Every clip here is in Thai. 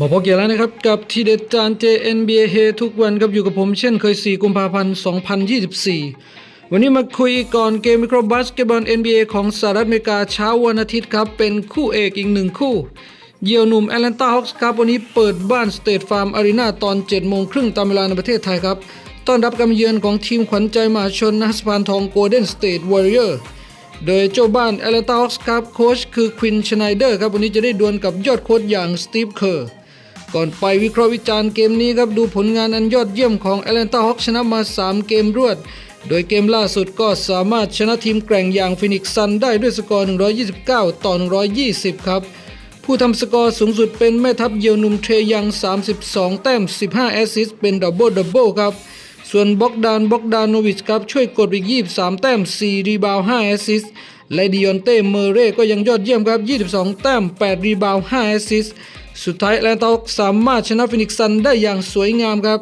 มาพบกันแล้วนะครับ กับทีเด็ดจาน JNBA เฮทุกวันครับอยู่กับผมเช่นเคย 4 กุมภาพันธ์ 2024 วันนี้มาคุยก่อนเกมวิเครบาสเกตบอล NBA ของสหรัฐอเมริกาเช้าวันอาทิตย์ครับ เป็นคู่เอกอีกหนึ่งคู่ เยี่ยวหนุ่มแอตแลนตาฮอคส์ครับ วันนี้เปิดบ้านสเตทฟาร์มอารีนาตอน 7 โมงครึ่งตามเวลาในประเทศไทยครับ ต้อนรับการเยือนของทีมขวัญใจมหาชนนะสะพานทองโกลเด้นสเตทวอริเออร์โดยเจ้าบ้านแอตแลนตาฮอคส์ครับโค้ชคือควินชไนเดอร์ครับวันนี้จะได้ดวลกับยอดโค้ชอย่างสตีฟเคอร์ ก่อนไปวิเคราะห์วิจารณ์เกมนี้ครับดูผลงานอันยอดเยี่ยมของแอตแลนตาฮอคชนะมา 3 เกมรวด โดยเกมล่าสุดก็สามารถชนะทีมแกร่งอย่างฟินิกซ์ซันได้ด้วยสกอร์ 129 ต่อ 120 ครับ ผู้ทำสกอร์สูงสุดเป็นแม่ทัพเยาวนุ่มเทยัง 32 แต้ม 15 แอสซิสต์เป็นดับเบิลดับเบิลครับ ส่วนบ็อกดานบ็อกดานโนวิชครับช่วยกดอีก 23 แต้ม 4 รีบาวด์5แอสซิสต์และดิออนเต้เมเร่ก็ยังยอดเยี่ยมครับ 22 แต้ม 8 รีบาวด์5แอสซิสต์ สุดท้ายแลนตอคสามารถชนะฟินิกซันได้อย่างสวยงามครับ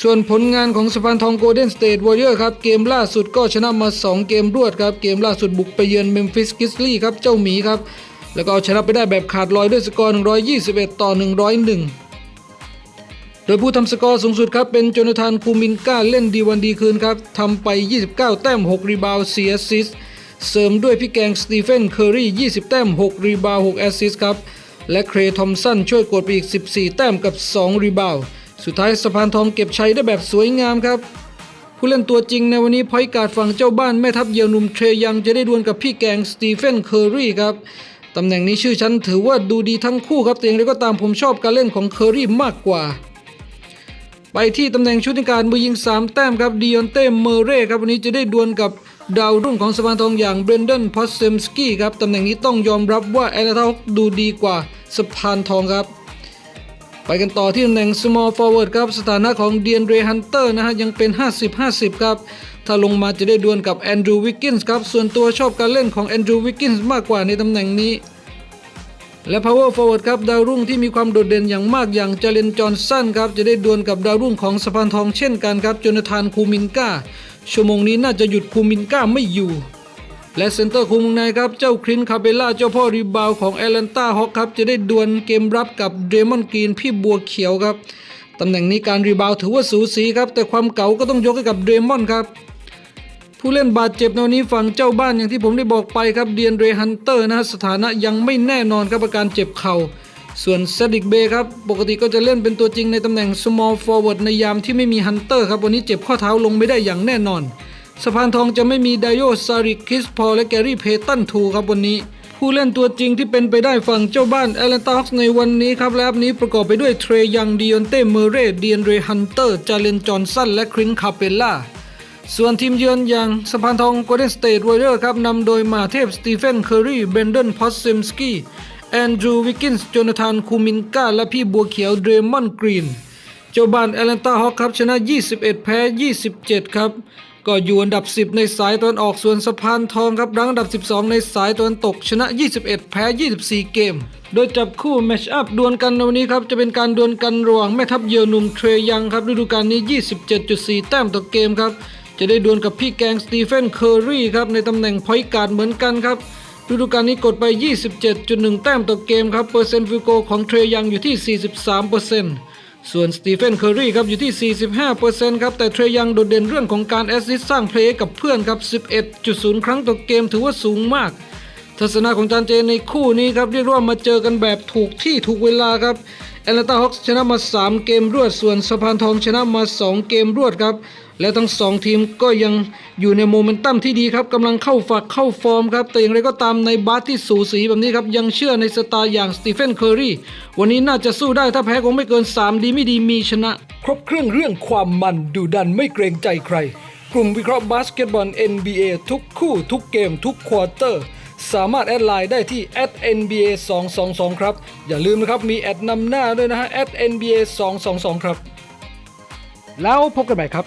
ส่วนผลงานของสปานทองโกลเด้นสเตทวอริเออร์ครับ เกมล่าสุดก็ชนะมา 2 เกมรวดครับ เกมล่าสุดบุกไปเยือนเมมฟิสกิสลี่ครับ เจ้าหมีครับ แล้วก็เอาชนะไปได้แบบขาดลอยด้วยสกอร์ 121 ต่อ 101โดยผู้ทำสกอร์สูงสุดครับ เป็นโจนาธานคูมินก้าเล่นดีวันดีคืนครับทำไป 29 แต้ม 6 รีบาวด์4แอสซิสเสริมด้วยพี่แกงสตีเฟนเคอรี่ 20 แต้ม 6 รีบาว6แอสซิสครับ และเครทอมสันช่วยกดไปอีก 14 แต้มกับ 2 รีบาวสุดท้ายสะพานทองเก็บชัยได้แบบสวยงามครับผู้เล่นตัวจริงในวันนี้พอยการ์ดฝั่งเจ้าบ้านแม่ทัพเยาวนุ่มเทรยังจะได้ดวลกับพี่แกงสตีเฟนเคอร์รี่ครับตำแหน่งนี้ชื่อฉันถือว่าดูดีทั้งคู่ครับแต่อย่างไรก็ตามผมชอบการเล่นของเคอรี่มากกว่า ไปที่ตำแหน่งชุดการมือยิง 3 แต้มครับดิออนเต้เมเร่ครับวันนี้จะได้ดวลกับดาวรุ่งของสะพานทองอย่างเบรนเดนพอสเซมสกี้ครับตำแหน่งนี้ต้องยอมรับว่าแอตแลนตาฮอคดูดีกว่าสะพานทองครับ ไปกันต่อที่ตำแหน่ง small forward ครับสถานะของเดียนเรฮันเตอร์นะฮะยังเป็น 50-50 ครับ ถ้าลงมาจะได้ดวลกับแอนดรูว์วิกกินส์ครับส่วนตัวชอบการเล่นของแอนดรูว์วิกกินส์มากกว่าในตำแหน่งนี้ และ power forward ครับดาวรุ่งที่มีความโดดเด่นอย่างมากอย่างเจเลนจอนสันครับจะได้ดวลกับดาวรุ่งของสะพานทองเช่นกันครับโจนาธานคูมินกาชั่วโมงนี้น่าจะหยุดคูมินกาไม่อยู่ และเซนเตอร์คุมวงในครับเจ้าครินคาเบล่าเจ้าพ่อรีบาวของแอตแลนตาฮอคครับจะได้ดวลเกมรับกับเดรมอนกรีนพี่บัวเขียวครับตำแหน่งนี้การรีบาวถือว่าสูสีครับแต่ความเก๋าก็ต้องยกให้กับเดรมอนครับ ผู้เล่นบาดเจ็บในวันนี้ฝั่งเจ้าบ้านอย่างที่ผมได้บอกไปครับเดียนเรฮันเตอร์นะฮะสถานะยังไม่แน่นอนครับอาการเจ็บเข่าส่วนเซดิกเบครับปกติก็จะเล่นเป็นตัวจริงในตำแหน่ง small forward ในยามที่ไม่มีฮันเตอร์ครับวันนี้เจ็บข้อเท้าลงไม่ได้อย่างแน่นอนสะพานทองจะไม่มีไดโยซาริกคริสพอลและแกรี่เพตันทูครับวันนี้ผู้เล่นตัวจริงที่เป็นไปได้ฝั่งเจ้าบ้านแอตแลนตาฮอคในวันนี้ครับและอันนี้ประกอบไปด้วยเทรยังดิออนเต้เมเร่เดียนเรฮันเตอร์จาเลนจอห์นสันและครินคาเปล่า ส่วนทีมเยือนอย่างสะพานทองโกลเด้นสเตทวอริเออร์ครับนำโดยมาเทพสตีเฟนเคอร์รีเบนเดนพอสซิมสกี้แอนดรูวิกกินส์โจนาธานคูมินกาและพี่บัวเขียวเดรมอนกรีน เจ้าบ้านแอตแลนตาฮอคครับชนะ 21 แพ้ 27 ครับ ก็อยู่อันดับ 10 ในสายตะวันออกส่วนสะพานทองครับรั้งอันดับ 12 ในสายตะวันตกชนะ 21 แพ้ 24 เกม โดยจับคู่แมชอัพดวลกันในวันนี้ครับ จะเป็นการดวลกันระหว่างแม่ทัพเยาวหนุ่มเทรยังครับฤดูกาลนี้ 27.4 แต้มต่อเกมครับ จะได้ดวลกับพี่แกงสตีเฟนเคอรี่ครับในตำแหน่งพอยการ์ดเหมือนกันครับฤดูกาลนี้กดไป 27.1 แต้มต่อเกมครับ เปอร์เซ็นต์ฟิลโกของเทรยังอยู่ที่ 43%ส่วนสตีเฟนเคอรี่ครับอยู่ที่ 45%ครับแต่เทรยังโดดเด่นเรื่องของการแอสซิสต์สร้างเพลย์กับเพื่อนครับ 11.0 ครั้งต่อเกมถือว่าสูงมากทัศนะของจานเจในคู่นี้ครับเรียกว่ามาเจอกันแบบถูกที่ถูกเวลาครับแอตแลนตาฮอคชนะมา 3 เกมรวด ส่วนสะพานทองชนะมา 2 เกมรวดครับ และทั้ง 2 ทีมก็ยังอยู่ในโมเมนตัมที่ดีครับกำลังเข้าฝักเข้าฟอร์มครับ แต่อย่างไรก็ตามในบาสที่สูสีแบบนี้ครับ ยังเชื่อในสไตล์อย่างสตีเฟนเคอรี่วันนี้น่าจะสู้ได้ถ้าแพ้คงไม่เกิน 3 ดีไม่ดีมีชนะ ครบเครื่องเรื่องความมันดูดันไม่เกรงใจใคร กลุ่มวิเคราะห์บาสเกตบอล NBA ทุกคู่ทุกเกมทุกควอเตอร์สามารถแอดไลน์ได้ที่ @nba 222ครับ อย่าลืมนะครับ มีแอดนำหน้าด้วยนะฮะ @nba 222ครับ แล้วพบกันใหม่ครับ